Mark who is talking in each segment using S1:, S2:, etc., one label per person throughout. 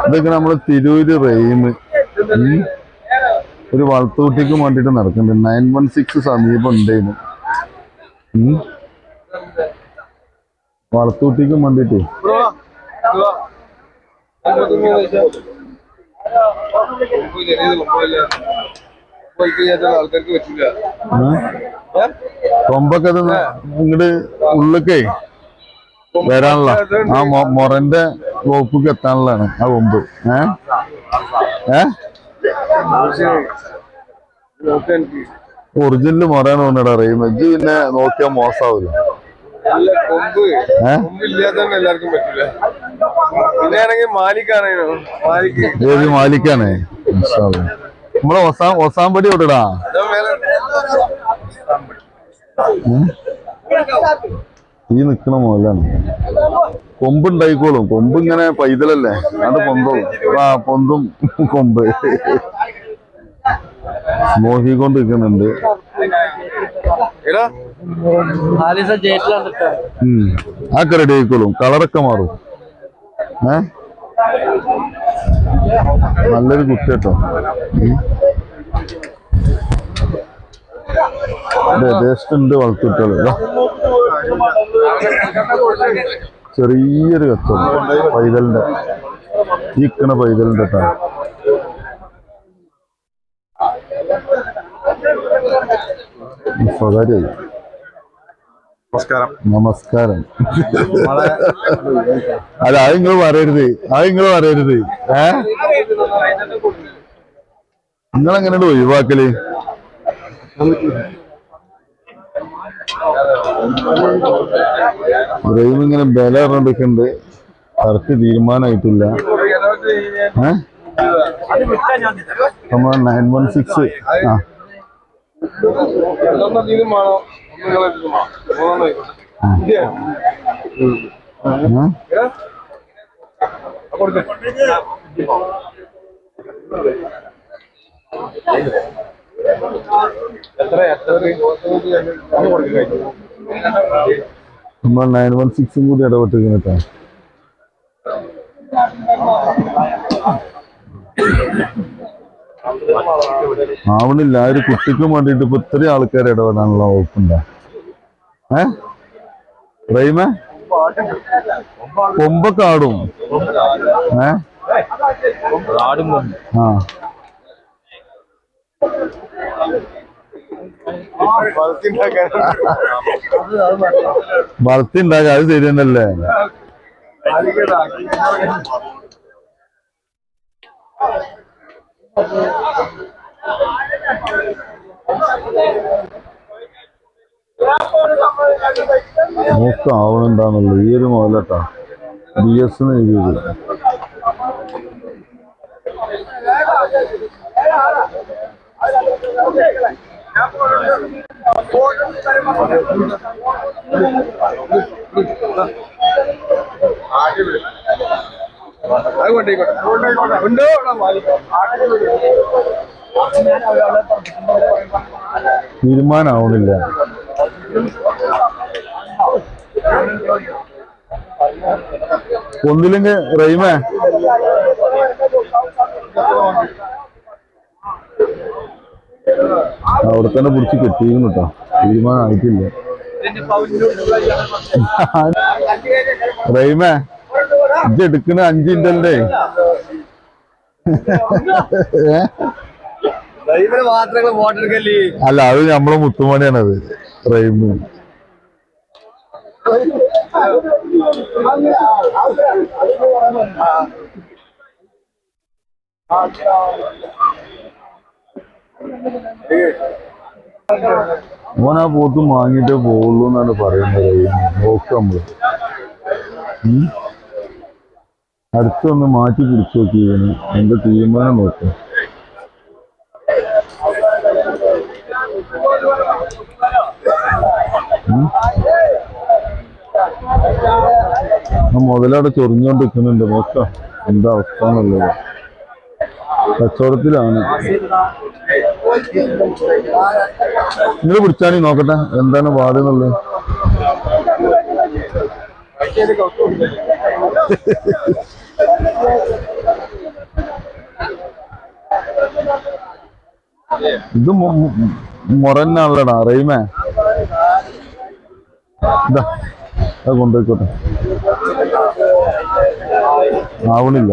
S1: ഇതൊക്കെ നമ്മൾ തിരൂര് റെയിം ഒരു വളത്തൂട്ടിക്ക് വേണ്ടിട്ട് നടക്കുന്നുണ്ട്. നയൻ വൺ സിക്സ് സമീപം ഉണ്ടായിരുന്നു ഉം. വളത്തൂട്ടിക്ക് വേണ്ടിട്ട് കൊമ്പൊക്കെ ഇത് ഇങ്ങട് ഉള്ളിക്കേ വരാനുള്ള. ആ മൊറന്റെ വകുപ്പിക്ക് എത്താനുള്ളതാണ് ആ കൊമ്പ് ഏ? ഒറിജിനൽ മൊറയാണ് തോന്നിടാ അറിയുന്നത് ഇജ്ജ് പിന്നെ നോക്കിയാ
S2: മോശമാവില്ല
S1: ഏത് മാലിക്കാണ്? നമ്മളെ ഒസാം ഒസാമ്പടി വിടടാ. ഈ നിക്കണ മുതലാണ് കൊമ്പ് ഉണ്ടായിക്കോളും കൊമ്പ് ഇങ്ങനെ പൈതലല്ലേ? അത് പൊന്തും. ആ പൊന്തും കൊമ്പ്. മോഹിക്കൊണ്ട് നിൽക്കുന്നുണ്ട്. അതൊക്കെ റെഡി ആയിക്കോളും. കളറൊക്കെ മാറും. ഏ? നല്ലൊരു കുട്ടി കേട്ടോ ടേസ്റ്റ് ഉണ്ട് വളർത്തിട്ടുള്ളത് ചെറിയൊരു കത്തുണ്ട് പൈതലിന്റെ. ഈ ഇക്കണ പൈതലിന്റെ കേട്ടോ. സ്വകാര്യായി
S2: നമസ്കാരം.
S1: നമസ്കാരം. അല്ല അത് നിങ്ങൾ പറയരുത്. അത് നിങ്ങൾ പറയരുത്. ഏ? നിങ്ങൾ ഒഴിവാക്കൽ? റെയിം ഇങ്ങനെ ബല പറഞ്ഞിട്ടുണ്ട് കറക്റ്റ് തീരുമാനമായിട്ടില്ല. നമ്മൾ നയൻ വൺ സിക്സ് ആ.
S2: ഒന്നെണ്ണത്തിനും
S1: നമ്മൾ നയൻ വൺ സിക്സും കൂടി ഇടപെട്ടിരിക്കുന്നു കേട്ടോ. ആവണില്ല ആ ഒരു കുട്ടിക്കും വേണ്ടിട്ട് ഇപ്പൊ ഇത്രയും ആൾക്കാർ ഇടപെടാനുള്ള വകുപ്പുണ്ടോ? ഏ? റൈമേ കൊമ്പൊക്കെ ആടും ഏ ആ.
S2: വളർത്തിണ്ടാക്കാൻ.
S1: ഉണ്ടാക്കാൻ അത് ശരി തന്നെയല്ലേ
S2: ആലിക്കടാ.
S1: നോക്ക ആവണുണ്ടാന്നുള്ളു ഈ ഒരു മുതലട്ടാ ബി എസ് എഴുതിയത്
S2: ആട്ടി വിട്. അത് കൊണ്ടേക്കോട്ടെ.
S1: ഒന്നില്ലെങ്കിൽ റൈമേ അവിടെ തന്നെ പിടിച്ച് കെട്ടിയിരുന്നു കേട്ടോ തീരുമാനമായിട്ടില്ല. റൈമേ ഇജ്ജ് എടുക്കണ അഞ്ചിന്റെ
S2: ദൈവത്തിന് മാത്രങ്ങൾ വോട്ടെടുക്കല്ലേ
S1: അല്ല അത് നമ്മളെ മുത്തുമണിയാണത്. റൈമ് ആ പോത്ത് വാങ്ങിയിട്ടേ പോവുള്ളൂ എന്നാണ് പറയുന്നത്. നോക്കാം നമ്മൾ. അടുത്തൊന്ന് മാറ്റി പിടിച്ചു നോക്കി ഇവന്. എന്റെ തീരുമാനം നോക്കാം. മുതലവിടെ ചൊറിഞ്ഞോണ്ട് നിൽക്കുന്നുണ്ട് നോക്കാം. എന്താ അവസ്ഥ എന്നുള്ളത്. കച്ചവടത്തിലാണ്. നിങ്ങൾ പിടിച്ചാണി നോക്കട്ടെ എന്താണ് പാട് എന്നുള്ളത് ഇത് മുറന്നാണല്ലടാ അറിയുമേ കൊണ്ടുപോയിക്കോട്ടെ. ആവണില്ല.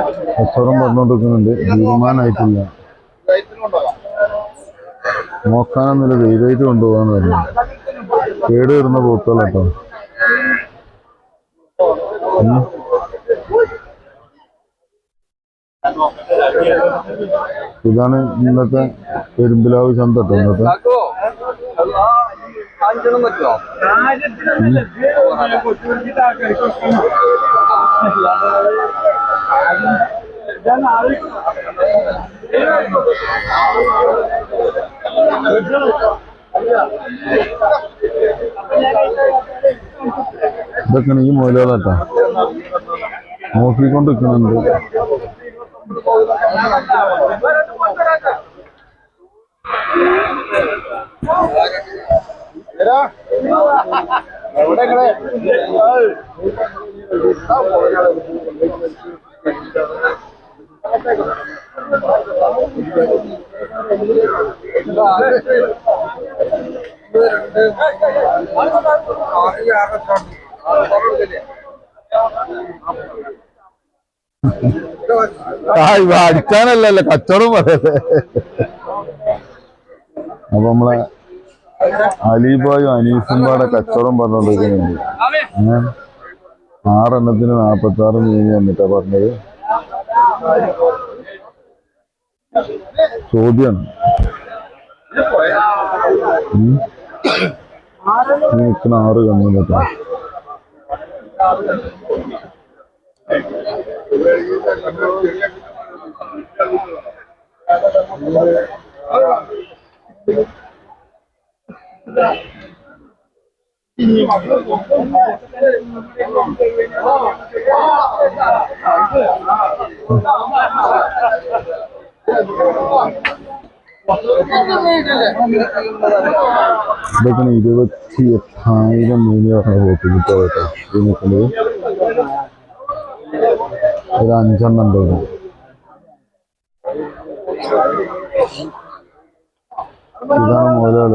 S1: കച്ചവടം പറഞ്ഞുകൊണ്ടിരിക്കുന്നുണ്ട് തീരുമാനമായിട്ടില്ല നോക്കാനൊന്നുമില്ല. ധൈര്യമായിട്ട് കൊണ്ടുപോകാന്ന് പറഞ്ഞു. കേട് വരുന്ന പോത്തുകളാട്ടോ ഉം. ഇതാണ് ഇന്നത്തെ പെരുമ്പിലാവ് ചന്ത കേട്ടോ ഇന്നത്തെ.
S3: പറ്റുമോ
S1: ഇതൊക്കെയാണ് ഈ മുതലുകളാട്ടോ നോക്കിക്കൊണ്ടിരിക്കുന്നുണ്ട് നിൽക്കുന്നുണ്ട്. ഇവ അടിക്കാനല്ലല്ലോ കച്ചവടം പറയല്ലേ അപ്പൊ നമ്മളെ അലിബായും അനീഫും പാടെ കച്ചവടം പറഞ്ഞോണ്ടിരിക്കുന്നുണ്ട്? ആറെണ്ണത്തിന് നാൽപ്പത്തി ആറ് മീൻ എന്നിട്ടാ പറഞ്ഞത്. ചോദ്യാണ്. ഉം. ഈ നിൽക്കുന്ന Thank കണ്ണിലൊക്കെ ഇതൊക്കെ ഇരുപത്തി എട്ടായിരം മീൻ പറഞ്ഞ പോത്തിന് കേട്ടോ ഈ നിൽക്കുന്നത് ഒരു അഞ്ചെണ്ണം ഉണ്ട് ഇതാണ് മുതലാൾ.